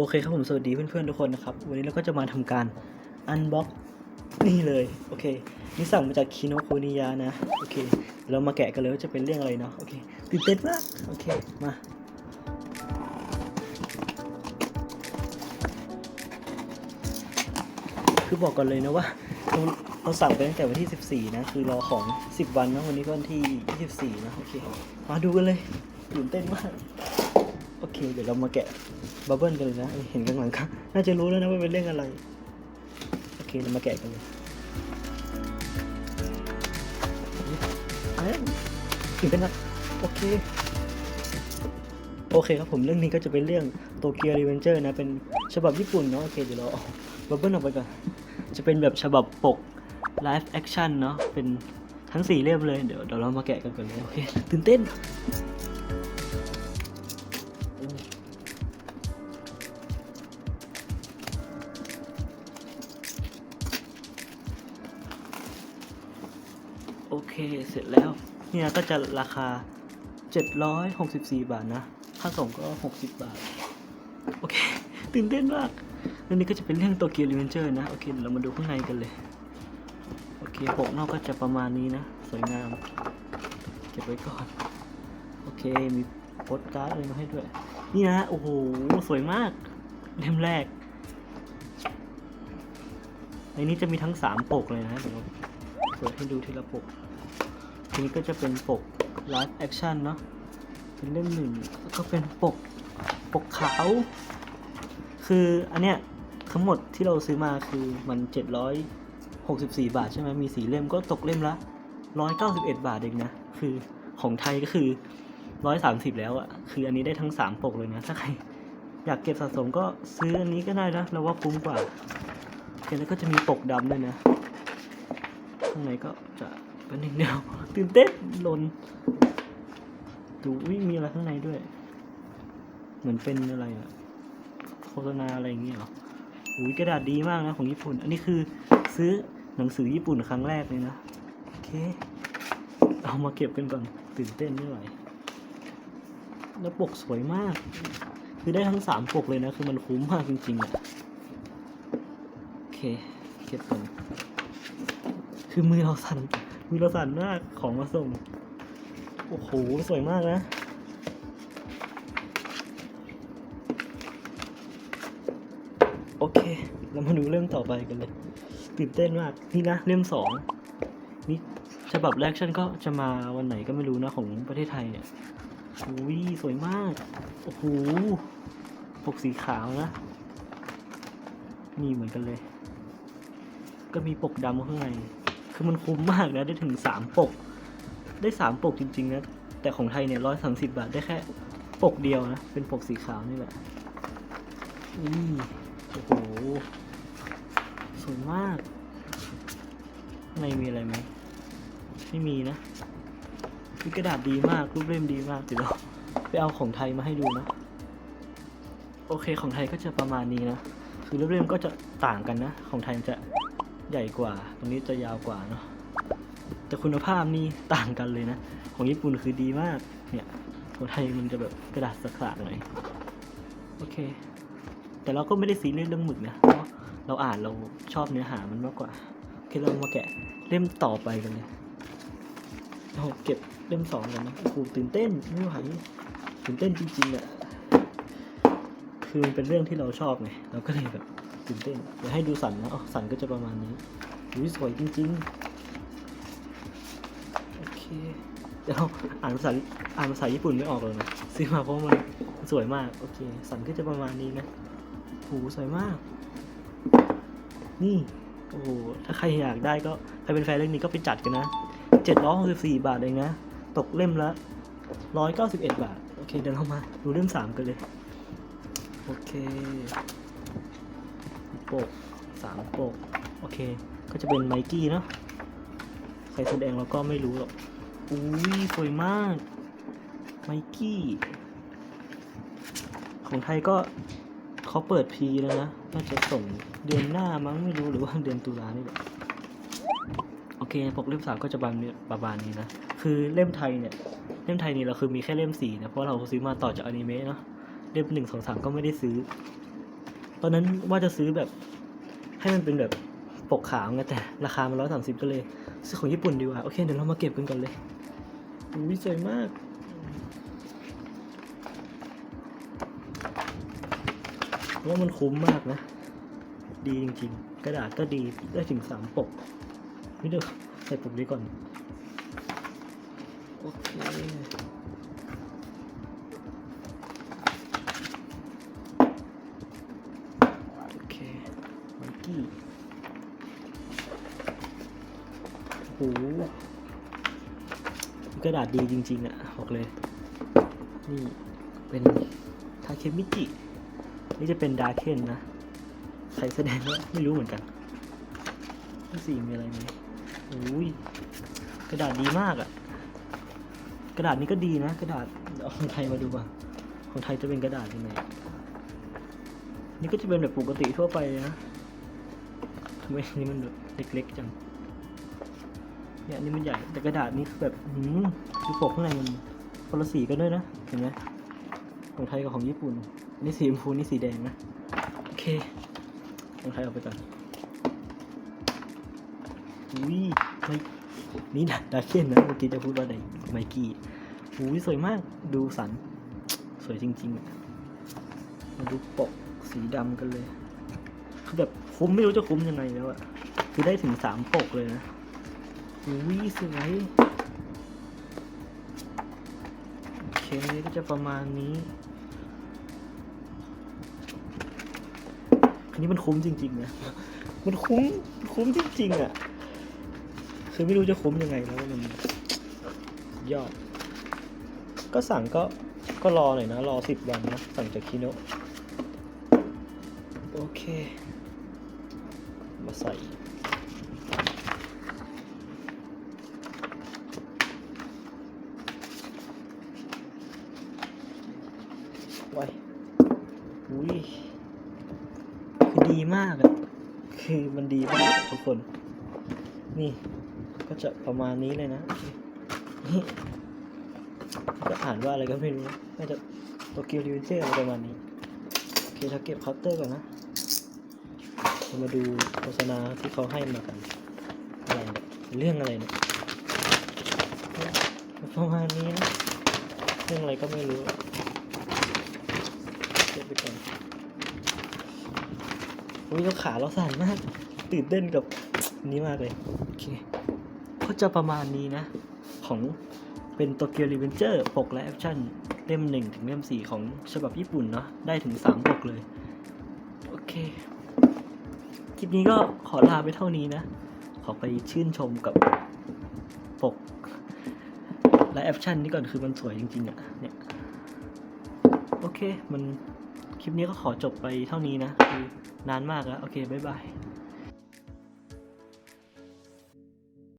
โอเคครับผมสวัสดีเพื่อนๆทุกคนนะครับ วันนี้เราก็จะมาทำการอันบ็อกนี่เลย โอเค นี่สั่งมาจากคิโนคุนิยานะ โอเค เรามาแกะกันเลยว่าจะเป็นเรื่องอะไรเนาะ โอเคตื่นเต้นมาก โอเค มา คือบอกก่อนเลยนะว่าเราเราสั่งไปตั้งแต่วันที่ 14 นะ คือรอของ 10 วันนะ วันนี้ก็วันที่ 24 นะ โอเค มาดูกันเลยตื่นเต้นมาก โอเค เดี๋ยวเรามาแกะบับเบิ้ลกันเลยนะ เห็นข้างหลังครับ น่าจะรู้แล้วนะว่าเป็นเรื่องอะไร โอเค เรามาแกะกันเลยเอ้ยตื่นเต้นนะโอเค โอเคครับผมเรื่องนี้ก็จะเป็นเรื่องโตเกียวรีเวนเจอร์นะ เป็นฉบับญี่ปุ่นเนาะ โอเค เดี๋ยวเราเอาบับเบิ้ลออกไปก่อน จะเป็นแบบฉบับปกไลฟ์แอคชั่นเนาะ เป็นทั้งสี่เล่มเลย เดี๋ยวเดี๋ยวเรามาแกะกันก่อนเลย โอเค ตื่นเต้น โอเคเสร็จแล้ว เนี่ยก็จะราคา 764 บาทนะ ค่าส่งก็ 60 บาท โอเค ตื่นเต้นมากแล้วนี่ก็จะเป็นเรื่องโตเกียวรีเวนเจอร์นะ โอเคเดี๋ยวเรามาดูข้างในกันเลย โอเคปกนอกก็จะประมาณนี้นะ สวยงาม เก็บไว้ก่อน โอเค มีโปสการ์ดอะไรมาให้ด้วย นี่นะ โอ้โห สวยมาก เล่มแรกในนี้จะมีทั้ง 3 ปกเลยนะเดี๋ยว เปิดให้ดูทีละปกทีนี้ก็จะเป็นปก live action เนาะเป็นเล่มหนึ่งก็เป็นปกปกขาว คืออันเนี้ยทั้งหมดที่เราซื้อมาคือมัน 764 บาทใช่ไหมมีสีเล่มก็ตกเล่มละ 191 บาทเองนะ คือของไทยก็คือ 130 แล้วอะคืออันนี้ได้ทั้ง 3 ปกเลยนะ ถ้าใครอยากเก็บสะสมก็ซื้ออันนี้ก็ได้นะเราว่าคุ้มกว่าแล้วก็จะมีปกดำด้วยนะ ข้างในก็จะเป็นหนึ่งเดียวตื่นเต้นหลนดูวิมีอะไรข้างในด้วย เหมือนเป็นอะไรอะโฆษณาอะไรอย่างเงี้ยหรออุ้ยกระดาษดีมากนะของญี่ปุ่น อันนี้คือซื้อหนังสือญี่ปุ่นครั้งแรกเลยนะโอเค เอามาเก็บกันก่อนตื่นเต้นไม่ไหวแล้วปกสวยมาก คือได้ทั้งสามปกเลยนะ คือมันคุ้มมากจริงๆอะโอเค เก็บก่อน คือมือเราสั่นมือเราสั่นมากของมาส่ง โอ้โห สวยมากนะโอเค เรามาดูเรื่องต่อไปกันเลย ตื่นเต้นมาก นี่นะเล่มสองนี่ฉบับแรกฉันก็จะมาวันไหนก็ไม่รู้นะของประเทศไทยเนี่ยอุ้ยสวยมาก โอ้โห ปกสีขาวนะ นี่เหมือนกันเลย ก็มีปกดำข้างใน คือมันคุ้มมากนะได้ถึงสามปก ได้สามปกจริงๆนะแต่ของไทยเนี่ยร้อยสามสิบาทได้แค่ปกเดียวนะ เป็นปกสีขาวนี่แหละนี่โอ้โหสวยมากในมีอะไรไหมไม่มีนะคือกระดาษดีมากรูปเล่มดีมากเดี๋ยวเราไปเอาของไทยมาให้ดูนะ โอเคของไทยก็จะประมาณนี้นะ คือรูปเล่มก็จะต่างกันนะ ของไทยจะ ใหญ่กว่า ตรงนี้จะยาวกว่าเนาะแต่คุณภาพนี่ต่างกันเลยนะ ของญี่ปุ่นคือดีมาก เนี่ยของไทยมันจะแบบกระดาษสักๆหน่อย โอเค แต่เราก็ไม่ได้ซีเรียสเรื่องหมึกนะ เพราะเราอ่านเราชอบเนื้อหามันมากกว่า โอเค เรามาแกะเล่มต่อไปกันเลยเราเก็บเล่มสองกันนะโอ้โหตื่นเต้นไม่ไหวตื่นเต้นจริงๆอะคือมันเป็นเรื่องที่เราชอบไง เราก็เลยแบบ ตื่นเต้นเดี๋ยวให้ดูสันนะอ๋อสันก็จะประมาณนี้อุ้ยสวยจริงๆ โอเค เดี๋ยวอ่านภาษาอ่านภาษาญี่ปุ่นไม่ออกเลยนะ ซื้อมาเพราะมันสวยมาก โอเค สันก็จะประมาณนี้นะโหสวยมาก นี่ โอ้โห ถ้าใครอยากได้ก็ ใครเป็นแฟนเรื่องนี้ก็ไปจัดกันนะเจ็ดร้อยหกสิบสี่บาทเองนะ ตกเล่มละร้อยเก้าสิบเอ็ดบาท โอเค เดี๋ยวเรามาดูเล่มสามกันเลย โอเค ปกสามปก โอเค ก็จะเป็นไมกี้เนาะใครแสดงเราก็ไม่รู้หรอก อุ้ยสวยมาก ไมกี้ ของไทยก็เขาเปิดพีแล้วนะ น่าจะส่งเดือนหน้ามั้งไม่รู้หรือว่าเดือนตุลานี่แหละ โอเค ปกเล่มสามก็จะประมาณนี้ประมาณนี้นะ คือเล่มไทยเนี่ย เล่มไทยนี่เราคือมีแค่เล่มสี่นะ เพราะเราซื้อมาต่อจากอนิเมะเนาะ เล่มหนึ่งสองสามก็ไม่ได้ซื้อ ตอนนั้นว่าจะซื้อแบบให้มันเป็นแบบปกขาวไงแต่ราคามันร้อยสามสิบก็เลย ซื้อของญี่ปุ่นดีกว่า โอเค เดี๋ยวเรามาเก็บกันก่อนเลยอุ้ยสวยมาก ว่ามันคุ้มมากนะ ดีจริงๆ กระดาษก็ดีได้ถึงสามปกนี่เดี๋ยวใส่ปกนี้ก่อน โอเค โหกระดาษดีจริงๆอะบอกเลย นี่เป็นทาเคมิจิ นี่จะเป็นดาร์เคนนะ ใครแสดงว่าไม่รู้เหมือนกันนี่สีมีอะไรไหมโอ้ยกระดาษดีมากอะ่ะกระดาษนี้ก็ดีนะ กระดาษเอาของไทยมาดูก่อนของไทยจะเป็นกระดาษยังไงนี่ก็จะเป็นแบบปกติทั่วไปนะทำไมนี่มันเล็กๆจัง เนี่ยอันนี่มันใหญ่แต่กระดาษนี้คือแบบหืมคือปกข้างในมันคนละสีกันด้วยนะเห็นไหมของไทยกับของญี่ปุ่นนี่สีชมพูนี่สีแดงนะโอเคของไทยเอาไปก่อนอุ้ยไม่นี่ดาดาเคนนะเมื่อกี้จะพูดว่าอะไรไมกี้อุ้ยสวยมากดูสัน สวยจริงๆมาดูปกสีดำกันเลยคือแบบคุ้มไม่รู้จะคุ้มยังไงแล้วอะคือได้ถึงสามปกเลยนะ อุ้ยสวยโอเคก็จะประมาณนี้ อันนี้มันคุ้มจริงๆนะ มันคุ้มคุ้มจริงๆอะ คือไม่รู้จะคุ้มยังไงแล้วมันยอด ก็สั่งก็ก็รอหน่อยนะ รอสิบวันนะ สั่งจากคิโนโอเค มาใส่ ไว้อุ้ยคือดีมากอะคือมันดีมากทุกคน นี่ ก็จะประมาณนี้เลยนะนี่ก็อ่านว่าอะไรก็ไม่รู้น่าจะโตเกียวดิวเจอร์อะไรประมาณนี้โอเคเราเก็บเคาน์เตอร์ก่อนนะเรามาดูโฆษณาที่เขาให้มากันอะไรเนี่ยเรื่องอะไรเนี่ยประมาณนี้นะเรื่องอะไรก็ไม่รู้ เก็บไปก่อนอุ้ยเราขาเราสั่นมาก ตื่นเต้นกับนนี้มากเลยโอเคก็จะประมาณนี้นะ ของเป็นโตเกียวรีเวนเจอร์ปกและแอคชั่นเล่มหนึ่งถึงเล่มสี่ของฉบับญี่ปุ่นเนาะได้ถึงสามปกเลย โอเค คลิปนี้ก็ขอลาไปเท่านี้นะ ขอไปชื่นชมกับปก และแอคชั่นนี่ก่อนคือมันสวยจริงๆอะ่ะเนี่ย โอเคมัน คลิปนี้ก็ขอจบไปเท่านี้นะคือนานมากแล้ว โอเค บ๊ายบาย